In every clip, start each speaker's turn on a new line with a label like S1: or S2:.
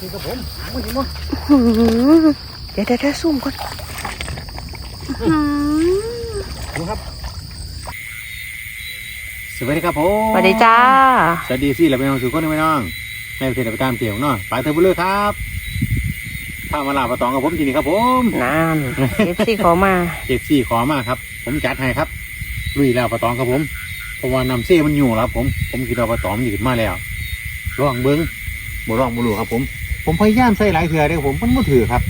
S1: นี่ครับผมหางมันเห็นมั้
S2: อื้อหือเดี๋ยวเดี๋ยวเดี๋ยวซุ่มก่อนอื้อหือ
S1: ดูครับ สวัสดีครับผม
S2: สวัสดีจ้า
S1: สวัสดีสิเราไปน้องสู่คนไม่น้องแม่เพื่อนไปตามเตี่ยวเนาะไปเถอะบุญเลยครับพามาลาปะตองกับผมที่นี่ครับผม
S2: นานเอฟซีเขามา
S1: เจ็ดสี่ขอมากครับ ผมจัดให้ครับลุยแล้วปะตองครับผมเพราะว่านำเซ่มันอยู่แล้วครับผม ผมคิดว่าปะตองมันหยืดมาแล้วลองเบิ้งบ่ลองบ่รู้ครับผม ผมพยายามใส่หลายเถื่อเด้อผมมันบ่ถือครับ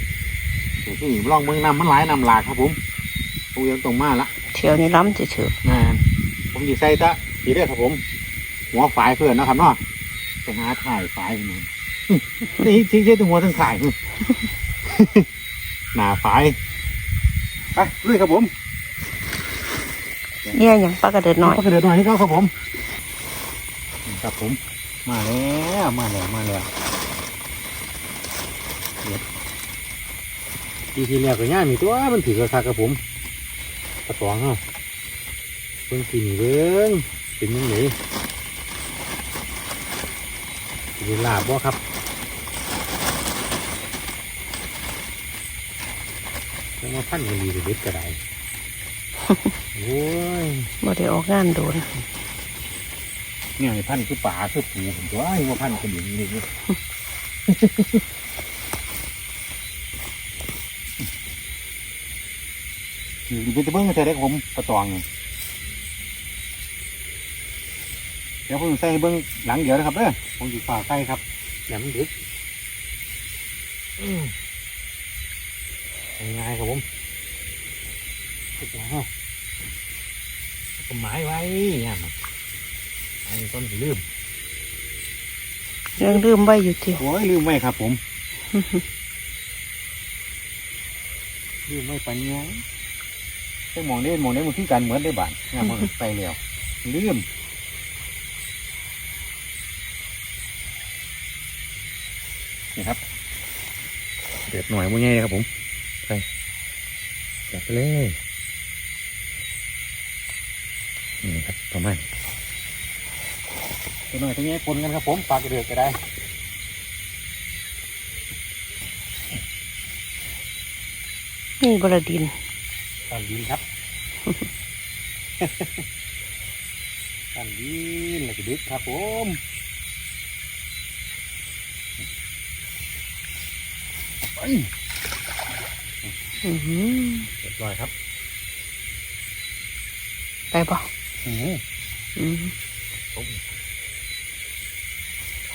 S1: นี่ลองเบิ้งนำมันหลายนำหลากครับ ผมผมยังตรงมาละ
S2: เที่ยวนี้ล้ำเฉย
S1: งานผมดีใส่ตะดีเด้อครับผม หัวฝายเพื่อนเนาะครับเนาะไปหาถ่ายฝายมันนี่ทิ้งเส้นตัวหัวทั้งถ่ายหน้าฝายไปลุยครับผม
S2: ๆเนี่ยอย่างปลากระเดิดน้อย
S1: ก็เดือดหน่อยนี่ก็ครับผมนี่ครับผม มาแล้วมาแล้วมาแล้วเดี๋ยว ทีที่แล้วก็ย่ามีตัวมันถือกระคาครับผมกระป๋องเนาะเพิ่งกินเบิ้งเป็นยังไงเป็นลาบบ่ครับแล้วมาพันกันดีเด็ดก็ได้โอ้ย
S2: บ่ได้ออกงานโดน
S1: เนี่ยไอ้พันธุ์คือป่าคือปูผมตัวไอ้ว่าพันธุ์กันอย่างนี้ เลยอยู่เป็นตะเบิ้งใส่ได้ผมประตองไงเดี๋ยวผมใส่เบิ้งหลังเดียวนะครับเด้อผมอยู่ฝ่าใส่ครับอย่ามันดึกอืมง่ายๆครับผมทุกอย่างเนาะก็หมายไว้เนี่ยมันไอ้ต้นสิลืม
S2: ยังลืมไว้อยู่ที่
S1: โอ้ยลืมไม่ครับผม ลืมไม่ปัญญา ไปมองได้มองได้มันคือการเหมือนได้บานงานมันไปแล้วลืมนี่ครับเดือดหน่อยมันง่ายเลยครับผมไปจับไปเลยนี่ครับประมาณตัวหน่อยตัวนี้ปนกันครับผมปลากระเดือกก็ได้
S2: นี่บรดิน
S1: ตันดินครับตันดินแล้วก็ดึกครับผมไป
S2: อื้อหือ
S1: เรียบร้อยครับ
S2: ไปบ่
S1: อือ
S2: อืม
S1: ผม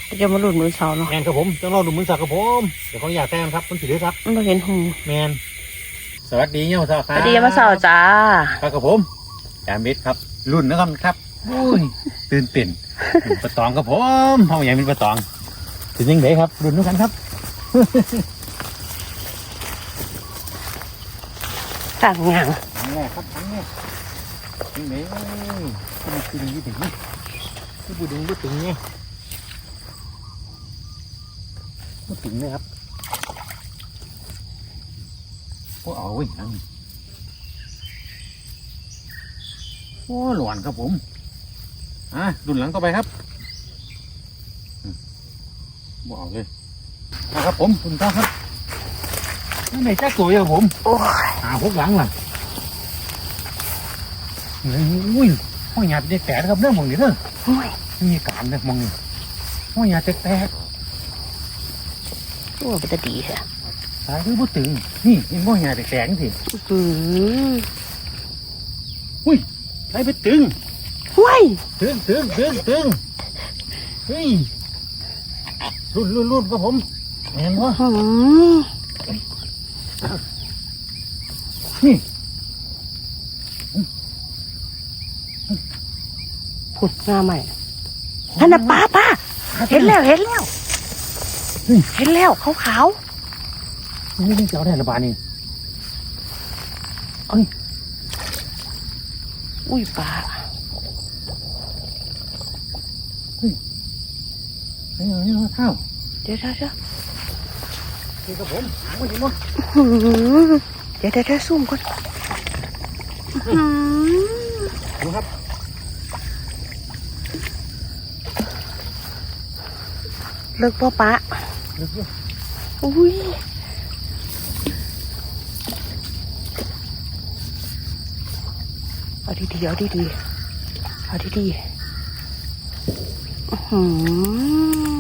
S2: ก็จะมาหลุดมือเสาเนาะ
S1: แมนครับผมต้องรอดูมือสักครับผมเดี๋ยวขออนุญาตแต้มครับมันถือครับ
S2: มันบ่เห็นหู
S1: แมน สวัสดีเงี้ยสาวค
S2: ส
S1: รับ
S2: วัสดีมาเสาจ้า
S1: ครับกับผมจามเบ็ดครับ รุ่นนะครับครับอุ้ยตื่นเต้นปะตองครับผมห้องใหญ่เป็นปะตองถึงยังไงครับ รุ่นนู้นกันครับ
S2: ต่างอย่าง
S1: ครั้งแรกครับครั้งแรกถึงไหนมันคือดึงยี่ถึงนี่คือบูดึงบูถึงไงบูถึงเลยครับ โอ้เอาเว้ยนั่นโอ้หลวนครับผมอะดุนหลังต่อไปครับอืมบ่เอาเลยนะครับผมคุณต้าครับนั่นไหนแจ๊กตัวครับผม
S2: โอ้ย
S1: หาพวกหลังล่ะอุ้ยห้อยหยาดเด็กแตกนะครับเรื่องมองนี่เด้อ
S2: โอ้ย
S1: มีการเด้อมองนี่ห้อยหยาดแตกแตก
S2: โอ้เป็นตาดีแท้
S1: สายคือบ่ตึง นี่เห็นห้อยหยาดแตกแตกสิ
S2: อือ
S1: อุ้ยใช้ไปตึง
S2: ห้วย
S1: ตึงตึงตึงตึงเฮ้ยรุ่นรุ่นรุ่นครับผมเห็นวะ
S2: อื้อหือ
S1: นี่
S2: ผุดงาใหม่นั่นน่ะป้าป้าเห็นแล้วเห็นแล้ว เห็นแล้วขาวขาว
S1: นี่เป็นเจ้าได้ระบาดนี่
S2: ๆอุ้ยปลา
S1: เฮ้ยเฮ้ยเท่า
S2: เดี๋ยวเดี๋ยวเดี๋ยว
S1: นี่ครับผมหาไม่เห็นวะ
S2: อื้อหือเดี๋ยวเดี๋ยวเดี๋ยวซุ่มก่อนอื้อหือ
S1: ดูครับ
S2: เลิกป้าป้า
S1: ลึกอยู่
S2: อุ้ย เอาดีๆเอาดีๆเอาดีๆอื้อหือ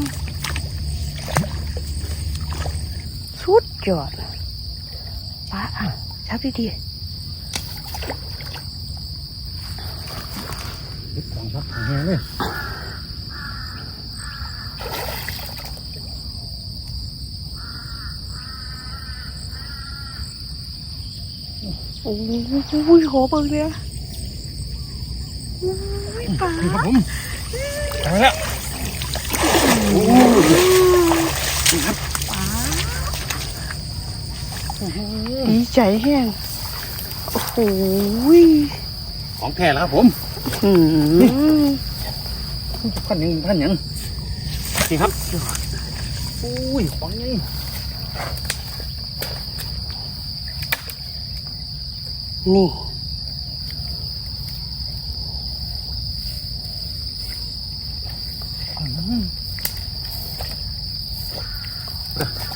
S2: สุดยอดป้าอะจับดี
S1: เก็บของครับของแห้งเลย
S2: ๆโอ้ยขอเบิ่งเนี่ยโอ้ยป้า
S1: นี่ครับผมเอาแล้วโอ้ย
S2: ป้าดีใจแห้งโอ้โหย
S1: ของแท้แล้วครับผม
S2: อืม
S1: พันหยังพันหยังนี่ครับโอ้ยของนี่
S2: นี่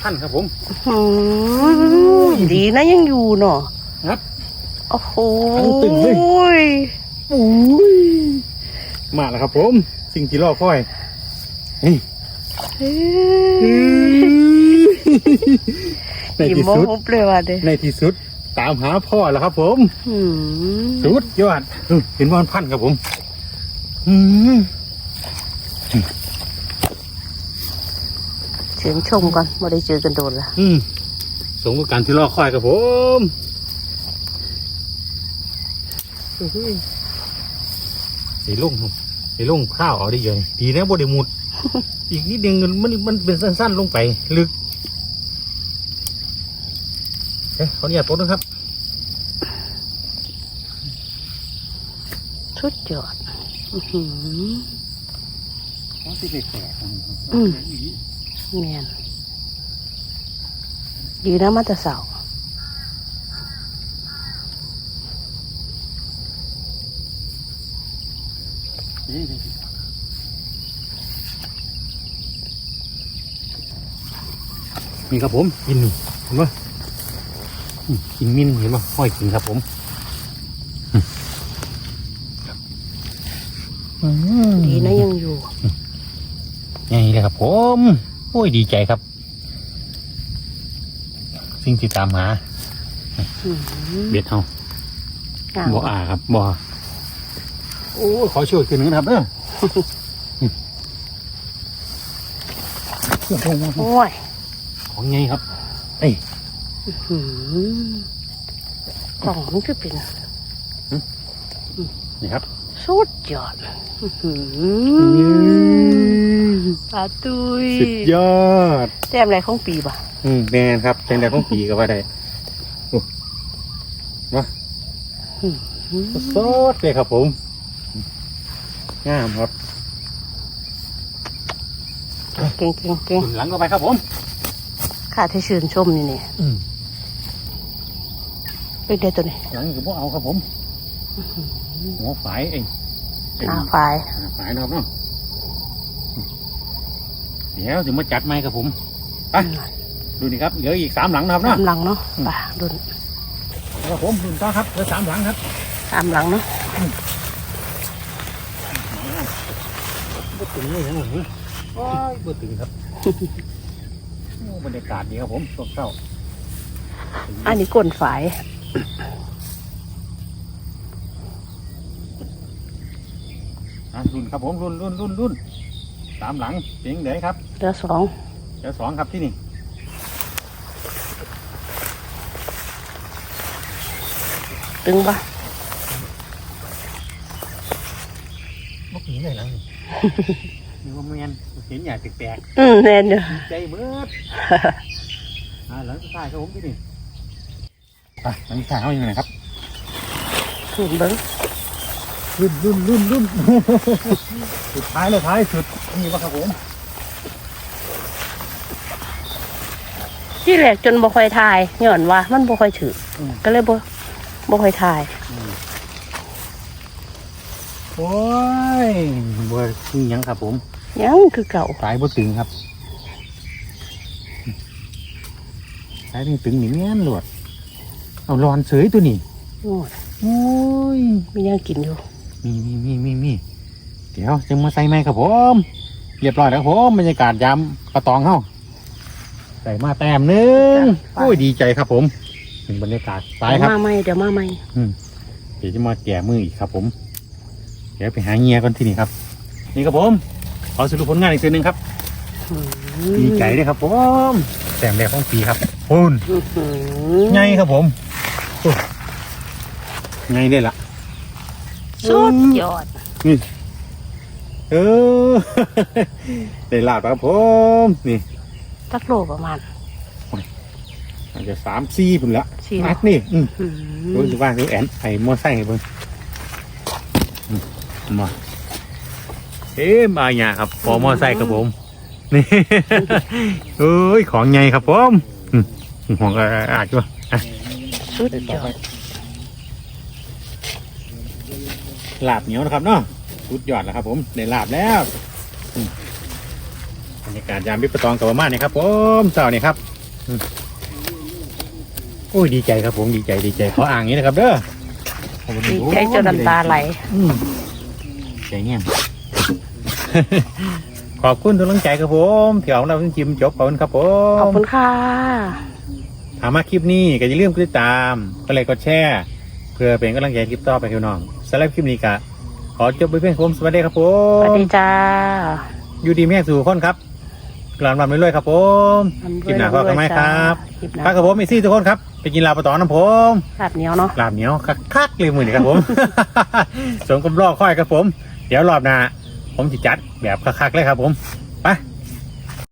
S1: นครับผม
S2: อืมดีนะยังอยู่เนาะ
S1: ครับ
S2: โอ้โห
S1: ทั้งตึงเลย
S2: ย
S1: โอ้ยมาแล้วครับผม สิ่งที่รอคอยนี่
S2: เฮ้ย
S1: ใน
S2: ยิ้ม
S1: ที่
S2: โม
S1: สุด
S2: โหเลยว่ะเด้
S1: ในที่สุดตามหาพ่อแล้วครับผม
S2: อืม
S1: สุดยอดเออเห็นว่ามันพันครับผมอืม
S2: เสียงชมก่อนไม่ได้เจอกันโดนละ
S1: อืมสมกับการที่รอคอยครับผมไอ้ลุ่งครับไอ้ลุ่งข้าวเอาได้เยอะดีนะบไดหมุด อีกนิดนึงมันมันเป็นสั้น ๆ ลงไป ลึกเอ๊ะขออนุญาตตัวนะครับ
S2: สุดยอดอื้อหือ
S1: อืม
S2: แมนดีนะมาแต่เสาร์
S1: นี่ครับผมกินนี่เห็นปะอืมกินมินเห็นปะห้อยกินครับผมอืม
S2: ดีนะยังอยู่
S1: นี่เลยครับผม โอ้ยดีใจครับ สิ่งที่ตามหา
S2: อื้อหือ
S1: เบ็ดเฮา
S2: งาม
S1: บ่อาครับบ่โอ้ยขอช่วยขึ้นหนึ่งนะครับเด้ออืม
S2: โอ้ย
S1: ของไงครับเอ้ย
S2: อื้อหือกล่องมันก็เป็น
S1: นี่ครับ
S2: สุดยอดอื้อหือ ปลาตุย
S1: สุดยอด
S2: แต้มอะไรของปีบ่ะ
S1: อืมแมนครับเป็นแต่ของปีก็ว่าได้โอ้มา
S2: อื้อหือ
S1: สดเลยครับผมงามครับ
S2: เก่งเก่งเก่ง
S1: ขึ้นหลังก็ไปครับผม
S2: ข้าที่ชื่นชมนี่เนี่ย
S1: อืม
S2: เป็นได้ตัวนี้
S1: หลังคือพวกเอาครับผมหัวฝายเองเป็น
S2: หน้าไฟ
S1: หาฝายนะครับเนาะ เดี๋ยวถึงมาจัดไม้ครับผมไปดูนี่ครับเหลืออีกสามหลังนะครับเนาะ
S2: ตามหลังเนาะป่าดุน
S1: ครับผมดูต่อครับเหลือสามหลังครับ
S2: ตามหลังเนาะ
S1: บ่ตึงเลยนะผมโอ้ยบ่ตึงครับโอ้บรรยากาศดีครับผมช่วงเช้า
S2: อันนี้ก้นฝาย
S1: อะรุ่นครับผมรุ่นรุ่นรุ่นรุ่น สามหลังเสียงเดยครับ
S2: เหลือสอง
S1: เดี๋ยวสองครับที่นี่
S2: ตึงปะ
S1: นกหนีเลยหลังนี่นี่ว่าแมนเห็นใหญ่แปลก
S2: อืมแน่นอยู่
S1: ๆใจเบิดอ่าหลังสุดท้ายครับผมที่นี่ไปหลังสุดท้ายเขาอยู่ไหนครับ
S2: ขึ้นเบิ้ง
S1: รุ่นรุ่นรุ่นรุ่นสุดท้ายเลยท้ายสุดนี่วะครับผม
S2: ที่แรกจนบ่ค่อยทายย้อนว่ามันบ่ค่อยถืออก็เลยบ่บ่ค่อยทาย
S1: โอ้ยบัวนี่ยังครับผม
S2: ยังคือเก่า
S1: สายบัวตึงครับสายตึงๆนี่แม่นหลวดเอารอนเสยตัวนี้
S2: โอ้ย
S1: โอ้ย
S2: มียังกินอยู่
S1: มีมีมีมีมีเดี๋ยวจึงมาใส่ไม้ครับผมเรียบร้อยแล้วครับผมบรรยากาศยามปะตองเฮาใส่มาแต้มหนึงโอ้ยดีใจครับผมถึงบรรยากาศไป
S2: เดี๋ยว
S1: ครับ
S2: มาใหม่เดี๋ยวมาใหม่
S1: เดี๋ยวจะมาแก่มืออีกครับผม เดี๋ยวไปหาเงียก่อนที่นี่ครับ นี่ครับผมขอสรุปผลงานอีกทีหนึงครับ
S2: อืม
S1: ดีใจด้วยครับผมแต้มแรกของปีครับพูน
S2: อื้อหือ
S1: ไงครับผมโอ้ไงได้ละ
S2: สุดยอด
S1: เออ ได้ลาบครับผม นี่
S2: ตักโลประมาณ
S1: อาจจะสามสี่พุ่นละ
S2: สี่
S1: นักนี่อืม
S2: อืม
S1: รู้สึกว่าดูแอนไอ้มอไซค์ให้เบิ่งอืมมาเอ๊ะมาอย่างครับพอมอไซค์ครับผม นี่ เอ้ย ของไงครับผมอืมห่วงก็อาจจะอะ
S2: สุดยอด
S1: ลาบเหนียวนะครับเนาะสุดยอดแล้วครับ ผมได้ลาบแล้วอืมบรรยากาศยามวิปตองกับประมาณนี้ครับผมเสาร์นี่ครับอืมโอ้ยดีใจครับผมดีใจดีใจขออ่างนี้นะครับ เด้อ
S2: ดีใจจนน้ำตาไหล
S1: อืมใจเงี้ยขอบคุณทุกกำลังใจครับผมที่เอาเราถึงจิมจบขอบคุณครับผม
S2: ขอบคุณค่ะ
S1: ถามมาคลิปนี้ก็อย่าลืมกดติดตามก็เลยกดแชร์เพื่อเป็นกำลังใจคลิปต่อไปพี่น้อง สำหรับคลิปนี้ก็ขอจบไปเพียงผมสวัสดีครับผ
S2: สวัส
S1: ม
S2: ดีจ้า
S1: อยู่ดีแม่สู่คนครับกลานวันไปเรื่อยครับผมคลิปหน้าพบกันไหมครับ
S2: คลิปหน้า
S1: พักกับผมอีซี่ทุกคนครับไปกินลาบปะตอนน้ำผม
S2: ลาบเหนียวเนาะ
S1: ลาบเหนียวคักๆเลยมือนี่ครับผม สมกับรอค่อยครับผม เดี๋ยวรอบหน้าผมจะจัดแบบคักๆเลยครับผมไป